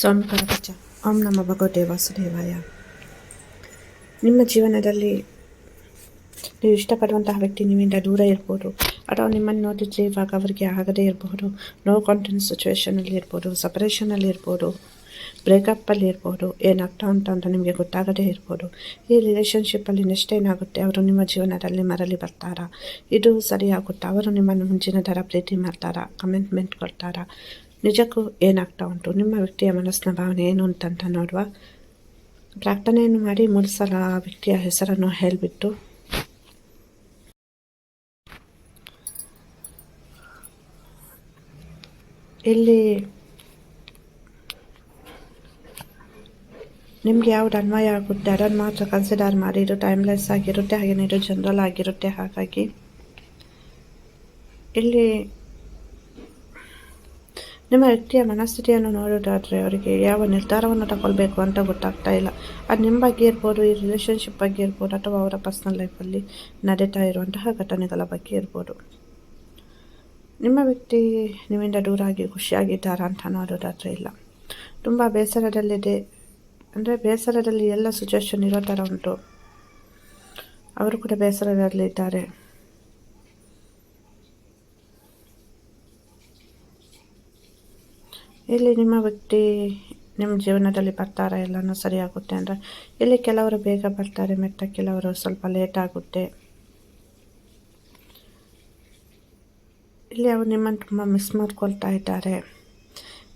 ಪರಪಚ್ಚ ಓಂ ನಮ ಭಗವತೆ ವಾಸುದೇವಾಯ. ನಿಮ್ಮ ಜೀವನದಲ್ಲಿ ನೀವು ಇಷ್ಟಪಡುವಂತಹ ವ್ಯಕ್ತಿ ನಿಮ್ಮಿಂದ ದೂರ ಇರ್ಬೋದು. ಅಥವಾ ನಿಮ್ಮನ್ನು ನೋಡಿದ್ರೆ ಇವಾಗ ಅವರಿಗೆ ಆಗದೇ ಇರಬಹುದು ನೋ ಕಾನ್ಫಿಡೆನ್ಸ್ ಸಿಚುವೇಷನಲ್ಲಿ ಇರ್ಬೋದು. ಸಪರೇಷನಲ್ಲಿ ಇರ್ಬೋದು. ಬ್ರೇಕಪ್ಪಲ್ಲಿ ಇರ್ಬೋದು. ಏನಾಗ್ತಾ ಉಂಟು ಅಂತ ನಿಮಗೆ ಗೊತ್ತಾಗದೇ ಇರ್ಬೋದು. ಈ ರಿಲೇಷನ್ಶಿಪ್ಪಲ್ಲಿ ನೆಕ್ಸ್ಟ್ ಏನಾಗುತ್ತೆ ಅವರು ನಿಮ್ಮ ಜೀವನದಲ್ಲಿ ಮರಳಿ ಬರ್ತಾರಾ? ಇದು ಸರಿಯಾಗುತ್ತಾ? ಅವರು ನಿಮ್ಮನ್ನು ಮುಂಚಿನ ಥರ ಪ್ರೀತಿ ಮಾಡ್ತಾರಾ? ಕಮಿಟ್ಮೆಂಟ್ ಕೊಡ್ತಾರಾ? ನಿಜಕ್ಕೂ ಏನಾಗ್ತಾ ಉಂಟು? ನಿಮ್ಮ ವ್ಯಕ್ತಿಯ ಮನಸ್ಸಿನ ಭಾವನೆ ಏನು ಅಂತಂತ ನೋಡುವ. ಪ್ರಾರ್ಥನೆಯನ್ನು ಮಾಡಿ ಮೂರು ಸಲ ಆ ವ್ಯಕ್ತಿಯ ಹೆಸರನ್ನು ಹೇಳಿಬಿಟ್ಟು. ಇಲ್ಲಿ ನಿಮ್ಗೆ ಯಾವ್ದು ಅನ್ವಯ ಆಗುತ್ತೆ? ಅದನ್ನು ಮಾತ್ರ ಕನ್ಸಿಡರ್ ಮಾಡಿ. ಇದು ಟೈಮ್ಲೆಸ್ ಆಗಿರುತ್ತೆ ಹಾಗೆಯೇ ಇದು ಜನರಲ್ ಆಗಿರುತ್ತೆ, ಹಾಗಾಗಿ. ಇಲ್ಲಿ ನಿಮ್ಮ ವ್ಯಕ್ತಿಯ ಮನಸ್ಥಿತಿಯನ್ನು ನೋಡೋದಾದರೆ ಅವರಿಗೆ ಯಾವ ನಿರ್ಧಾರವನ್ನು ತಗೊಳ್ಬೇಕು ಅಂತ ಗೊತ್ತಾಗ್ತಾ ಇಲ್ಲ. ಅದು ನಿಮ್ಮ ಬಗ್ಗೆ ಇರ್ಬೋದು, ಈ ರಿಲೇಷನ್ಶಿಪ್ ಬಗ್ಗೆ ಇರ್ಬೋದು ಅಥವಾ ಅವರ ಪರ್ಸ್ನಲ್ ಲೈಫಲ್ಲಿ ನಡೀತಾ ಇರುವಂತಹ ಘಟನೆಗಳ ಬಗ್ಗೆ ಇರ್ಬೋದು. ನಿಮ್ಮ ವ್ಯಕ್ತಿ ನಿಮ್ಮಿಂದ ದೂರಾಗಿ ಖುಷಿಯಾಗಿದ್ದಾರಾ ಅಂತ ನೋಡೋದಾದರೆ ಇಲ್ಲ. ತುಂಬ ಬೇಸರದಲ್ಲಿದೆ. ಅಂದರೆ ಬೇಸರದಲ್ಲಿ ಎಲ್ಲ ಸಿಚುವೇಶನ್ ಇರೋ ಥರ ಉಂಟು. ಅವರು ಕೂಡ ಬೇಸರದಲ್ಲಿದ್ದಾರೆ. ಇಲ್ಲಿ ನಿಮ್ಮ ವ್ಯಕ್ತಿ, ನಿಮ್ಮ ಜೀವನದಲ್ಲಿ ಬರ್ತಾರ, ಎಲ್ಲನೂ ಸರಿಯಾಗುತ್ತೆ ಅಂದರೆ ಇಲ್ಲಿ ಕೆಲವರು ಬೇಗ ಬರ್ತಾರೆ, ಮೆತ್ತ ಕೆಲವರು ಸ್ವಲ್ಪ ಲೇಟ್ ಆಗುತ್ತೆ. ಇಲ್ಲಿ ಅವರು ನಿಮ್ಮನ್ನು ತುಂಬ ಮಿಸ್ ಮಾಡ್ಕೊಳ್ತಾ ಇದ್ದಾರೆ.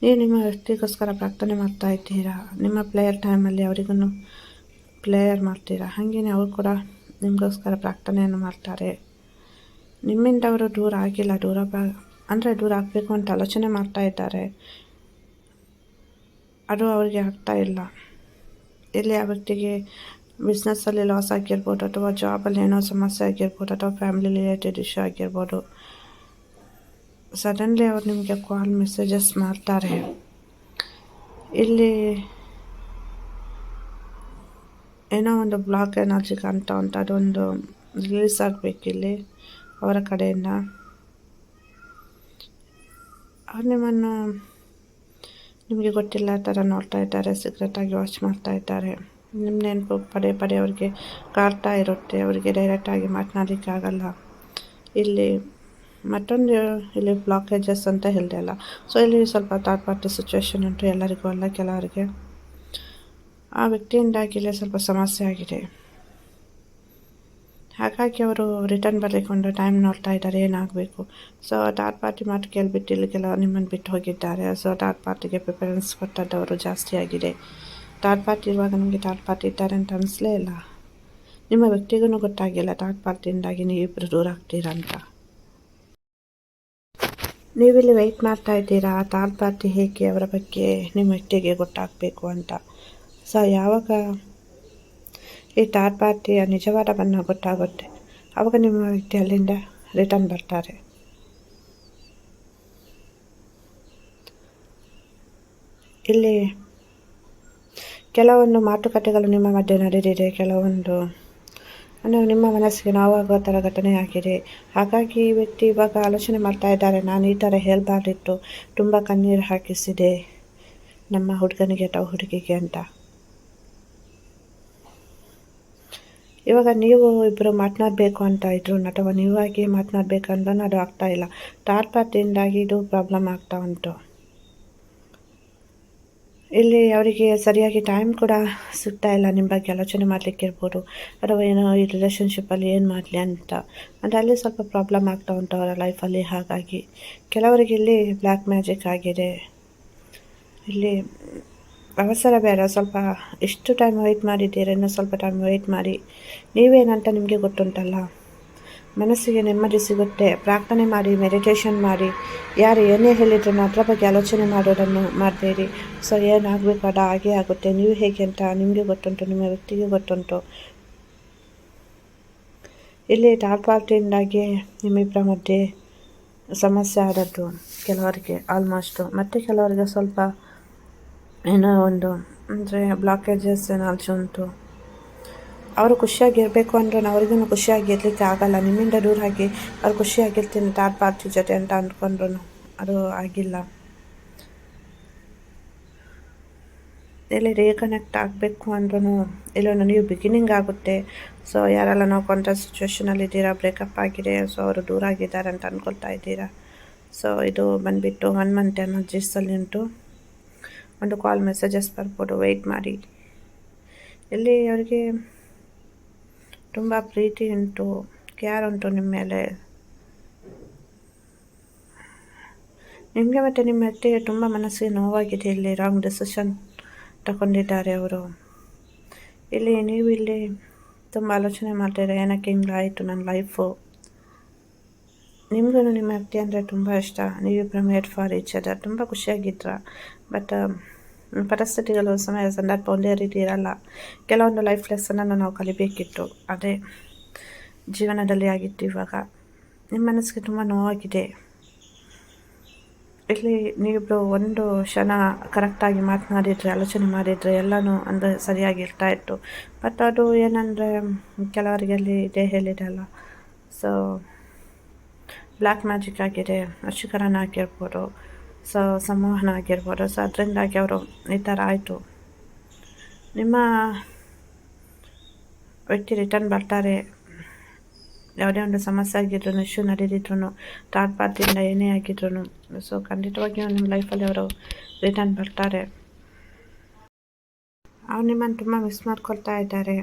ನೀವು ನಿಮ್ಮ ವ್ಯಕ್ತಿಗೋಸ್ಕರ ಪ್ರಾರ್ಥನೆ ಮಾಡ್ತಾ ಇದ್ದೀರಾ? ನಿಮ್ಮ ಪ್ಲೇಯರ್ ಟೈಮಲ್ಲಿ ಅವರಿಗೂ ಪ್ಲೇಯರ್ ಮಾಡ್ತೀರಾ? ಹಾಗೆಯೇ ಅವರು ಕೂಡ ನಿಮಗೋಸ್ಕರ ಪ್ರಾರ್ಥನೆಯನ್ನು ಮಾಡ್ತಾರೆ. ನಿಮ್ಮಿಂದ ಅವರು ದೂರ ಆಗಿಲ್ಲ, ದೂರ ಅಂದರೆ ದೂರ ಆಗಬೇಕು ಅಂತ ಆಲೋಚನೆ ಮಾಡ್ತಾ ಇದ್ದಾರೆ. ಅದು ಅವರಿಗೆ ಆಗ್ತಾ ಇಲ್ಲ. ಇಲ್ಲಿ ಆ ವ್ಯಕ್ತಿಗೆ ಬಿಸ್ನೆಸ್ಸಲ್ಲಿ ಲಾಸ್ ಆಗಿರ್ಬೋದು ಅಥವಾ ಜಾಬಲ್ಲಿ ಏನೋ ಸಮಸ್ಯೆ ಆಗಿರ್ಬೋದು ಅಥವಾ ಫ್ಯಾಮಿಲಿ ರಿಲೇಟೆಡ್ ಇಶ್ಯೂ ಆಗಿರ್ಬೋದು, ಸಡನ್ಲಿ ಅವ್ರು ನಿಮಗೆ ಕಾಲ್ ಮೆಸೇಜಸ್ ಮಾಡ್ತಾರೆ. ಇಲ್ಲಿ ಏನೋ ಒಂದು ಬ್ಲಾಕ್ ಎನರ್ಜಿ ಉಂಟು, ಅದೊಂದು ರಿಲೀಸ್ ಆಗಬೇಕಿಲ್ಲಿ ಅವರ ಕಡೆಯಿಂದ. ಅವ್ರು ನಿಮ್ಮನ್ನು ನಿಮಗೆ ಗೊತ್ತಿಲ್ಲ ಥರ ನೋಡ್ತಾ ಇದ್ದಾರೆ ಸೀಕ್ರೆಟಾಗಿ ವಾಚ್ ಮಾಡ್ತಾ ಇದ್ದಾರೆ. ನಿಮ್ಮ ನೆನಪು ಪದೇ ಪದೇ ಅವ್ರಿಗೆ ಕಾಡ್ತಾ ಇರುತ್ತೆ, ಅವರಿಗೆ ಡೈರೆಕ್ಟಾಗಿ ಮಾತನಾಡಲಿಕ್ಕಾಗಲ್ಲ. ಇಲ್ಲಿ ಮತ್ತೊಂದು ಇಲ್ಲಿ ಬ್ಲಾಕೇಜಸ್ ಅಂತ ಹೇಳಿದೆ ಅಲ್ಲ. ಸೊ ಇಲ್ಲಿ ಸ್ವಲ್ಪ ಥರ್ಡ್ ಪಾರ್ಟಿ ಸಿಚುವೇಶನ್ ಉಂಟು ಎಲ್ಲರಿಗೂ ಅಲ್ಲ ಕೆಲವರಿಗೆ. ಆ ವ್ಯಕ್ತಿಯಿಂದಾಗಿ ಇಲ್ಲಿ ಸ್ವಲ್ಪ ಸಮಸ್ಯೆ ಆಗಿದೆ. ಹಾಗಾಗಿ ಅವರು ರಿಟರ್ನ್ ಬರಲಿಕ್ಕೊಂಡು ಟೈಮ್ ನೋಡ್ತಾ ಇದ್ದಾರೆ, ಏನಾಗಬೇಕು? ಸೊ ಥರ್ಡ್ ಪಾರ್ಟಿ ಮಾತು ಕೇಳಿಬಿಟ್ಟು ಇಲ್ಲಿ ಕೆಲವರು ನಿಮ್ಮನ್ನು ಬಿಟ್ಟು ಹೋಗಿದ್ದಾರೆ. ಸೊ ಥರ್ಡ್ ಪಾರ್ಟಿಗೆ ಪ್ರಿಫರೆನ್ಸ್ ಕೊಟ್ಟದ್ದವರು ಜಾಸ್ತಿ ಆಗಿದೆ. ಥರ್ಡ್ ಪಾರ್ಟಿ ಇರುವಾಗ ನಮಗೆ ಥರ್ಡ್ ಪಾರ್ಟಿ ಇದ್ದಾರೆ ಅಂತ ಅನಿಸ್ಲೇ ಇಲ್ಲ. ನಿಮ್ಮ ವ್ಯಕ್ತಿಗೂ ಗೊತ್ತಾಗಿಲ್ಲ ಥರ್ಡ್ ಪಾರ್ಟಿಯಿಂದಾಗಿ ನೀವಿಬ್ಬರು ದೂರ ಆಗ್ತೀರಾ ಅಂತ. ನೀವಿಲ್ಲಿ ವೆಯ್ಟ್ ಮಾಡ್ತಾ ಇದ್ದೀರಾ? ಥರ್ಡ್ ಪಾರ್ಟಿ ಹೇಗೆ ಅವರ ಬಗ್ಗೆ ನಿಮ್ಮ ವ್ಯಕ್ತಿಗೆ ಗೊತ್ತಾಗಬೇಕು ಅಂತ. ಸೊ ಯಾವಾಗ ಈ ಥರ್ಡ್ ಪಾರ್ಟಿಯ ನಿಜವಾದ ಬಣ್ಣ ಗೊತ್ತಾಗುತ್ತೆ. ಅವಾಗ ನಿಮ್ಮ ವ್ಯಕ್ತಿ ಅಲ್ಲಿಂದ ರಿಟರ್ನ್ ಬರ್ತಾರೆ. ಇಲ್ಲಿ ಕೆಲವೊಂದು ಮಾತುಕತೆಗಳು ನಿಮ್ಮ ಮಧ್ಯೆ ನಡೆದಿದೆ, ಕೆಲವೊಂದು ನಿಮ್ಮ ಮನಸ್ಸಿಗೆ ನೋವಾಗುವ ಥರ ಘಟನೆ ಆಗಿದೆ ಹಾಗಾಗಿ ಈ ವ್ಯಕ್ತಿ ಇವಾಗ ಆಲೋಚನೆ ಮಾಡ್ತಾ ಇದ್ದಾರೆ. ನಾನು ಈ ಥರ ಹೇಳಬಾರ್ದಿತ್ತು. ತುಂಬ ಕಣ್ಣೀರು ಹಾಕಿಸಿದೆ ನಮ್ಮ ಹುಡುಗನಿಗೆ ಅಥವಾ ಹುಡುಗಿಗೆ ಅಂತ. ಇವಾಗ ನೀವು ಇಬ್ಬರು ಮಾತನಾಡಬೇಕು ಅಂತ ಇದ್ರು ಅಥವಾ ನೀವಾಗಿ ಮಾತನಾಡಬೇಕಂದ್ರೆ ಅದು ಆಗ್ತಾ ಇಲ್ಲ. ಥರ್ಡ್ ಪಾರ್ಟಿಯಿಂದಾಗಿ ಇದು ಪ್ರಾಬ್ಲಮ್ ಆಗ್ತಾ ಉಂಟು. ಇಲ್ಲಿ ಅವರಿಗೆ ಸರಿಯಾಗಿ ಟೈಮ್ ಕೂಡ ಸಿಗ್ತಾ ಇಲ್ಲ ನಿಮ್ಮ ಬಗ್ಗೆ ಆಲೋಚನೆ ಮಾಡಲಿಕ್ಕೆ ಇರ್ಬೋದು ಅಥವಾ ಏನೋ ಈ ರಿಲೇಷನ್ಶಿಪ್ಪಲ್ಲಿ ಏನು ಮಾಡಲಿ ಅಂತ. ಅಂದರೆ ಅಲ್ಲಿ ಸ್ವಲ್ಪ ಪ್ರಾಬ್ಲಮ್ ಆಗ್ತಾ ಉಂಟು ಅವರ ಲೈಫಲ್ಲಿ ಹಾಗಾಗಿ. ಕೆಲವರಿಗೆ ಇಲ್ಲಿ ಬ್ಲ್ಯಾಕ್ ಮ್ಯಾಜಿಕ್ ಆಗಿದೆ. ಇಲ್ಲಿ ಅವಸರ ಬೇಡ, ಸ್ವಲ್ಪ ಎಷ್ಟು ಟೈಮ್ ವೆಯ್ಟ್ ಮಾಡಿದ್ದೀರ, ಇನ್ನೂ ಸ್ವಲ್ಪ ಟೈಮ್ ವೆಯ್ಟ್ ಮಾಡಿ. ನೀವೇನಂತ ನಿಮಗೆ ಗೊತ್ತುಂಟಲ್ಲ? ಮನಸ್ಸಿಗೆ ನೆಮ್ಮದಿ ಸಿಗುತ್ತೆ. ಪ್ರಾರ್ಥನೆ ಮಾಡಿ ಮೆಡಿಟೇಷನ್ ಮಾಡಿ. ಯಾರು ಏನೇ ಹೇಳಿದ್ರು ಅದರ ಬಗ್ಗೆ ಆಲೋಚನೆ ಮಾಡೋದನ್ನು ಮಾಡ್ತೀರಿ ಸೊ ಏನಾಗಬೇಕು ಅದು ಹಾಗೆ ಆಗುತ್ತೆ. ನೀವು ಹೇಗೆ ಅಂತ ನಿಮಗೆ ಗೊತ್ತುಂಟು, ನಿಮ್ಮ ವ್ಯಕ್ತಿಗೆ ಗೊತ್ತುಂಟು. ಇಲ್ಲಿ ಥರ್ಡ್ ಪಾರ್ಟಿಯಿಂದಾಗಿ ನಿಮ್ಮಿಬ್ಬರ ಮಧ್ಯೆ ಸಮಸ್ಯೆ ಆದದ್ದು ಕೆಲವರಿಗೆ ಆಲ್ಮೋಸ್ಟು ಮತ್ತು ಕೆಲವರಿಗೆ ಸ್ವಲ್ಪ ಏನೋ ಒಂದು, ಅಂದರೆ ಬ್ಲಾಕೇಜಸ್ ಏನಾದರೂ ಉಂಟು. ಅವರು ಖುಷಿಯಾಗಿರಬೇಕು ಅಂದರೆ ಅವ್ರಿಗೂ ಖುಷಿಯಾಗಿರ್ಲಿಕ್ಕೆ ಆಗಲ್ಲ. ನಿಮ್ಮಿಂದ ದೂರ ಆಗಿ ಅವ್ರು ಖುಷಿಯಾಗಿರ್ತೀನಿ ಥರ್ಡ್ ಪಾರ್ಟಿ ಜೊತೆ ಅಂತ ಅಂದ್ಕೊಂಡ್ರು ಅದು ಆಗಿಲ್ಲ. ಇಲ್ಲಿ ರೀಕನೆಕ್ಟ್ ಆಗಬೇಕು ಅಂದ್ರೂ ಇಲ್ಲೊಂದು ನೀವು ಬಿಗಿನಿಂಗ್ ಆಗುತ್ತೆ. ಸೊ ಯಾರೆಲ್ಲ ನಾವು ಕಾಂಟ್ರಾಕ್ಟ್ ಸಿಚುವೇಷನಲ್ಲಿ ಇದ್ದೀರಾ ಬ್ರೇಕಪ್ ಆಗಿದೆ ಸೊ ಅವರು ದೂರ ಆಗಿದ್ದಾರೆ ಅಂತ ಅಂದ್ಕೊಳ್ತಾ ಇದ್ದೀರಾ. ಸೊ ಇದು ಬಂದುಬಿಟ್ಟು ಒನ್ ಮಂತ್ ಎನರ್ಜೀಸಲ್ಲಿ ಉಂಟು. ಒಂದು ಕಾಲ್ ಮೆಸೇಜಸ್ ಬರ್ಬೋದು ವೆಯ್ಟ್ ಮಾಡಿ. ಇಲ್ಲಿ ಅವರಿಗೆ ತುಂಬ ಪ್ರೀತಿ ಉಂಟು ಕೇರ್ ಉಂಟು ನಿಮ್ಮ ಮೇಲೆ. ನಿಮಗೆ ಮತ್ತು ನಿಮ್ಮ ಅತ್ತೆಗೆ ತುಂಬ ಮನಸ್ಸಿಗೆ ನೋವಾಗಿದೆ, ಇಲ್ಲಿ ರಾಂಗ್ ಡಿಸಿಷನ್ ತಗೊಂಡಿದ್ದಾರೆ ಅವರು. ಇಲ್ಲಿ ನೀವು ಇಲ್ಲಿ ತುಂಬ ಆಲೋಚನೆ ಮಾಡ್ತೀರಾ ಏನಕ್ಕೆ ಹಿಂಗಾಯಿತು ನನ್ನ ಲೈಫು ನಿಮಗೂ ನಿಮ್ಮ ಅತ್ತೆ ಅಂದರೆ ತುಂಬ ಇಷ್ಟ. ನೀವಿಬ್ಬರು ಮೇಡ್ ಫಾರ್ ಈಚ್ ಅದರ್ ತುಂಬ ಖುಷಿಯಾಗಿದ್ರ. ಬಟ್ ಪರಿಸ್ಥಿತಿಗಳು ಸಮಯ ಸಂದರ್ಭ ಒಂದೇ ರೀತಿ ಇರಲ್ಲ. ಕೆಲವೊಂದು ಲೈಫ್ ಲೆಸನನ್ನು ನಾವು ಕಲಿಬೇಕಿತ್ತು. ಅದೇ ಜೀವನದಲ್ಲಿ ಆಗಿತ್ತು ಇವಾಗ. ನಿಮ್ಮ ಮನಸ್ಸಿಗೆ ತುಂಬ ನೋವಾಗಿದೆ. ಇಲ್ಲಿ ನೀವಿಬ್ಬರು ಒಂದು ಕ್ಷಣ ಕರೆಕ್ಟಾಗಿ ಮಾತನಾಡಿದರೆ, ಆಲೋಚನೆ ಮಾಡಿದರೆ ಎಲ್ಲನೂ ಅಂದರೆ ಸರಿಯಾಗಿ ಇರ್ತಾ ಇತ್ತು. ಬಟ್ ಅದು ಏನಂದರೆ, ಕೆಲವರಿಗೆ ಅಲ್ಲಿ ಇದೇ ಹೇಳಿದಲ್ಲ ಸೊ ಬ್ಲ್ಯಾಕ್ ಮ್ಯಾಜಿಕ್ ಆಗಿದೆ ವಶೀಕರಣ ಆಗಿರ್ಬೋದು, ಸೊ ಸಂವಹನ ಆಗಿರ್ಬೋದು, ಸೊ ಅದರಿಂದಾಗಿ ಅವರು ಈ ಥರ ಆಯಿತು. ನಿಮ್ಮ ವ್ಯಕ್ತಿ ರಿಟರ್ನ್ ಬರ್ತಾರೆ. ಯಾವುದೇ ಒಂದು ಸಮಸ್ಯೆ ಆಗಿದ್ರು ಇಶ್ಯೂ ನಡೆದಿದ್ರು ಥರ್ಡ್ ಪಾರ್ಟಿಯಿಂದ ಏನೇ ಆಗಿದ್ರು ಸೊ ಖಂಡಿತವಾಗಿಯೂ ನಿಮ್ಮ ಲೈಫಲ್ಲಿ ಅವರು ರಿಟರ್ನ್ ಬರ್ತಾರೆ. ಅವ್ರು ನಿಮ್ಮನ್ನು ತುಂಬ ಮಿಸ್ ಮಾಡ್ಕೊಳ್ತಾ ಇದ್ದಾರೆ.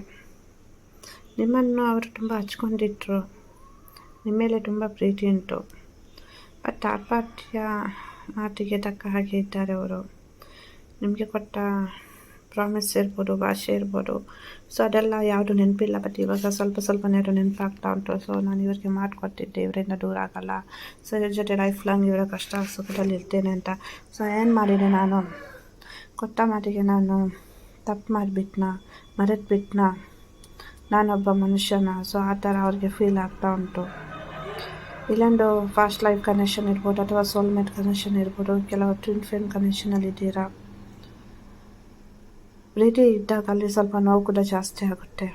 ನಿಮ್ಮನ್ನು ಅವರು ತುಂಬ ಹಚ್ಕೊಂಡಿದ್ರು. ನಿಮ್ಮ ಮೇಲೆ ತುಂಬ ಪ್ರೀತಿ ಉಂಟು. ಬಟ್ ಥರ್ಡ್ ಮಾತಿಗೆ ತಕ್ಕ ಹಾಗೆ ಇದ್ದಾರೆ ಅವರು. ನಿಮಗೆ ಕೊಟ್ಟ ಪ್ರಾಮಿಸ್ ಇರ್ಬೋದು, ಭಾಷೆ ಇರ್ಬೋದು. ಸೊ ಅದೆಲ್ಲ ಯಾವುದು ನೆನಪಿಲ್ಲ ಬಟ್ ಇವಾಗ ಸ್ವಲ್ಪ ಸ್ವಲ್ಪ ನೇರ ನೆನಪಾಗ್ತಾ ಉಂಟು. ಸೊ ನಾನು ಇವರಿಗೆ ಮಾಡಿಕೊಟ್ಟಿದ್ದೆ, ಇವರಿಂದ ದೂರ ಆಗಲ್ಲ. ಸೊ ಇವ್ರ ಜೊತೆ ಲೈಫ್ ಲಾಂಗ್ ಇವರ ಕಷ್ಟ ಸುಖದಲ್ಲಿ ಇರ್ತೇನೆ ಅಂತ. ಸೊ ಏನು ಮಾಡಿದೆ ನಾನು? ಕೊಟ್ಟ ಮಾತಿಗೆ ನಾನು ತಪ್ಪು ಮಾಡಿಬಿಟ್ನ? ಮರೆತು ನಾನೊಬ್ಬ ಮನುಷ್ಯನ? ಸೊ ಆ ಥರ ಅವ್ರಿಗೆ ಫೀಲ್ ಆಗ್ತಾ ಉಂಟು. ಇಲ್ಲೊಂದು ಫಾಸ್ಟ್ ಲೈಫ್ ಕನೆಕ್ಷನ್ ಇರ್ಬೋದು ಅಥವಾ ಸೋಲ್ಮೇಟ್ ಕನೆಕ್ಷನ್ ಇರ್ಬೋದು, ಕೆಲವು ಟ್ವಿನ್ ಕನೆಕ್ಷನಲ್ಲಿ ಇದ್ದೀರಾ? ಪ್ರೀತಿ ಇದ್ದಾಗ ಅಲ್ಲಿ ಸ್ವಲ್ಪ ನೋವು ಕೂಡ ಜಾಸ್ತಿ ಆಗುತ್ತೆ.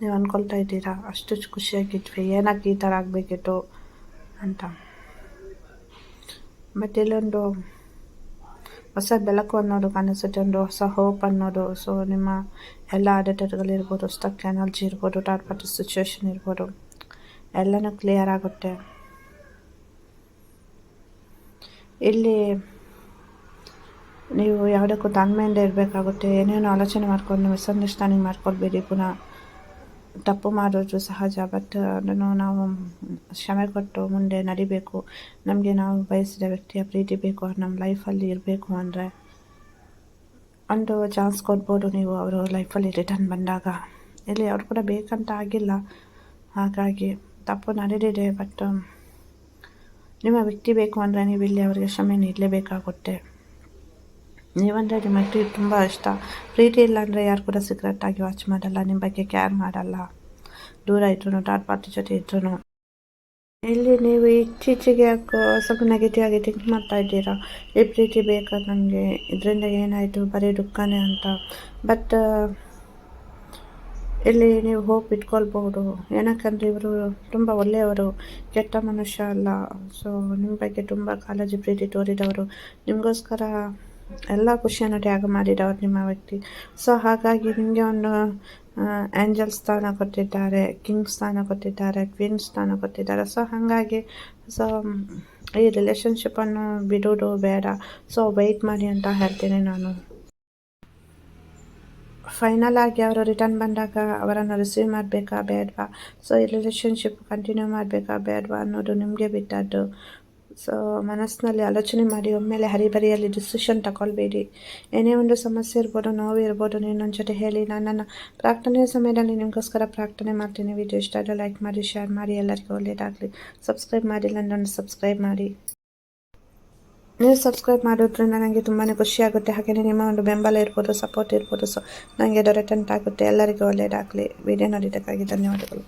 ನೀವು ಅಂದ್ಕೊಳ್ತಾ ಇದ್ದೀರಾ, ಅಷ್ಟು ಖುಷಿಯಾಗಿದ್ವಿ ಏನಕ್ಕೆ ಈ ಥರ ಆಗಬೇಕಿತ್ತು ಅಂತ. ಮತ್ತು ಇಲ್ಲೊಂದು ಹೊಸ ಬೆಳಕು ಅನ್ನೋದು ಕಾಣಿಸುತ್ತೆ, ಒಂದು ಹೊಸ ಹೋಪ್ ಅನ್ನೋದು. ಸೊ ನಿಮ್ಮ ಎಲ್ಲ ಆಡಿಟರ್ಗಳಿರ್ಬೋದು ಸ್ಟಕ್ ಎನರ್ಜಿ ಇರ್ಬೋದು ಟಾರ್ಪಟ್ ಸಿಚುವೇಶನ್ ಇರ್ಬೋದು. ಎಲ್ಲನೂ ಕ್ಲಿಯರ್ ಆಗುತ್ತೆ. ಇಲ್ಲಿ ನೀವು ಯಾವುದಕ್ಕೂ ತಾಳ್ಮೆಯಿಂದ ಇರಬೇಕಾಗುತ್ತೆ. ಏನೇನು ಆಲೋಚನೆ ಮಾಡ್ಕೊಂಡು ಮಿಸ್ಅಂಡರ್ಸ್ಟ್ಯಾಂಡಿಂಗ್ ಮಾಡ್ಕೊಳ್ಬೇಡಿ ಪುನಃ. ತಪ್ಪು ಮಾಡೋದು ಸಹಜ ಬಟ್ ಅದನ್ನು ನಾವು ಕ್ಷಮೆ ಕೊಟ್ಟು ಮುಂದೆ ನಡಿಬೇಕು. ನಮಗೆ ನಾವು ಬಯಸಿದ ವ್ಯಕ್ತಿಯ ಪ್ರೀತಿ ಬೇಕು, ನಮ್ಮ ಲೈಫಲ್ಲಿ ಇರಬೇಕು ಅಂದರೆ. ಒಂದು ಚಾನ್ಸ್ ಕೊಡ್ಬೋದು ನೀವು ಅವರು ಲೈಫಲ್ಲಿ ರಿಟರ್ನ್ ಬಂದಾಗ. ಇಲ್ಲಿ ಅವ್ರು ಕೂಡ ಬೇಕಂತ ಆಗಿಲ್ಲ. ಹಾಗಾಗಿ ತಪ್ಪು ನಡೆದಿದೆ ಬಟ್ ನಿಮ್ಮ ವ್ಯಕ್ತಿ ಬೇಕು ಅಂದರೆ ನೀವು ಇಲ್ಲಿ ಅವರಿಗೆ ಕ್ಷಮೆ ನೀಡಲೇಬೇಕಾಗುತ್ತೆ. ನೀವಂದರೆ ನಿಮಗೆ ತುಂಬ ಇಷ್ಟ. ಪ್ರೀತಿ ಇಲ್ಲ ಅಂದರೆ ಯಾರು ಕೂಡ ಆಗಿ ವಾಚ್ ಮಾಡಲ್ಲ, ನಿಮ್ಮ ಬಗ್ಗೆ ಕೇರ್ ಮಾಡಲ್ಲ. ದೂರ ಇದ್ರು ಟಾಟ್ ಪಾರ್ಟಿ ಜೊತೆ ಇದ್ರು ಇಲ್ಲಿ ನೀವು ಇತ್ತೀಚೆಗೆ ಯಾಕೋ ಸ್ವಲ್ಪ ನೆಗೆಟಿವ್ ಆಗಿ ಥಿಂಕ್ ಮಾಡ್ತಾ ಇದ್ದೀರಾ? ಈ ಪ್ರೀತಿ ಬೇಕಾ ನನಗೆ ಇದರಿಂದ ಏನಾಯಿತು? ಬರೀ ದುಃಖನೇ ಅಂತ. ಬಟ್ ಇಲ್ಲಿ ನೀವು ಹೋಪ್ ಇಟ್ಕೊಳ್ಬಹುದು ಏನಕ್ಕಂದ್ರೆ ಇವರು ತುಂಬ ಒಳ್ಳೆಯವರು, ಕೆಟ್ಟ ಮನುಷ್ಯ ಅಲ್ಲ. ಸೊ ನಿಮ್ಮ ಬಗ್ಗೆ ತುಂಬ ಕಾಳಜಿ, ಪ್ರೀತಿ ತೋರಿದವರು. ನಿಮಗೋಸ್ಕರ ಎಲ್ಲ ಖುಷಿಯನ್ನು ತ್ಯಾಗ ಮಾಡಿದವರು ನಿಮ್ಮ ವ್ಯಕ್ತಿ. ಸೊ ಹಾಗಾಗಿ ನಿಮಗೆ ಒಂದು ಆ್ಯಂಜಲ್ ಸ್ಥಾನ ಕೊಟ್ಟಿದ್ದಾರೆ ಕಿಂಗ್ ಸ್ಥಾನ ಕೊಟ್ಟಿದ್ದಾರೆ ಕ್ವೀನ್ ಸ್ಥಾನ ಕೊಟ್ಟಿದ್ದಾರೆ. ಸೊ ಹಾಗಾಗಿ ಸೊ ಈ ರಿಲೇಷನ್ಶಿಪ್ಪನ್ನು ಬಿಡೋದು ಬೇಡ. ಸೊ ವೆಯ್ಟ್ ಮಾಡಿ ಅಂತ ಹೇಳ್ತೀನಿ ನಾನು. ಫೈನಲ್ ಆಗಿ ಅವರು ರಿಟರ್ನ್ ಬಂದಾಗ ಅವರನ್ನು ರಿಸೀವ್ ಮಾಡಬೇಕಾ ಬೇಡವಾ? ಸೊ ಈ ರಿಲೇಷನ್ಶಿಪ್ ಕಂಟಿನ್ಯೂ ಮಾಡಬೇಕಾ ಬೇಡವಾ ಅನ್ನೋದು ನಿಮಗೆ ಬಿಟ್ಟದ್ದು. ಸೊ ಮನಸ್ಸಿನಲ್ಲಿ ಆಲೋಚನೆ ಮಾಡಿ, ಒಮ್ಮೆಲೆ ಹರಿಬರಿಯಲ್ಲಿ ಡಿಸಿಷನ್ ತಗೊಳ್ಬೇಡಿ. ಏನೇ ಒಂದು ಸಮಸ್ಯೆ ಇರ್ಬೋದು, ನೋವು ಇರ್ಬೋದು ನೀವು ನನ್ನ ಜೊತೆ ಹೇಳಿ, ನಾನು ಪ್ರಾರ್ಥನೆಯ ಸಮಯದಲ್ಲಿ ನಿಮಗೋಸ್ಕರ ಪ್ರಾರ್ಥನೆ ಮಾಡ್ತೀನಿ. ವಿಡಿಯೋ ಇಷ್ಟ ಆದರೆ ಲೈಕ್ ಮಾಡಿ ಶೇರ್ ಮಾಡಿ, ಎಲ್ಲರಿಗೂ ಒಳ್ಳೆಯದಾಗಲಿ ಸಬ್ಸ್ಕ್ರೈಬ್ ಮಾಡಿಲ್ಲ ನನ್ನ ಸಬ್ಸ್ಕ್ರೈಬ್ ಮಾಡಿ. ನೀವು ಸಬ್ಸ್ಕ್ರೈಬ್ ಮಾಡೋದ್ರಿಂದ ನನಗೆ ತುಂಬಾ ಖುಷಿಯಾಗುತ್ತೆ ಹಾಗೆಯೇ ನಿಮ್ಮ ಒಂದು ಬೆಂಬಲ ಇರ್ಬೋದು ಸಪೋರ್ಟ್ ಇರ್ಬೋದು. ಸೊ ನನಗೆ ಆಗುತ್ತೆ. ಎಲ್ಲರಿಗೂ ಒಳ್ಳೆಯದಾಗಲಿ ವಿಡಿಯೋ ನೋಡಿದ್ದಕ್ಕಾಗಿ ಧನ್ಯವಾದಗಳು.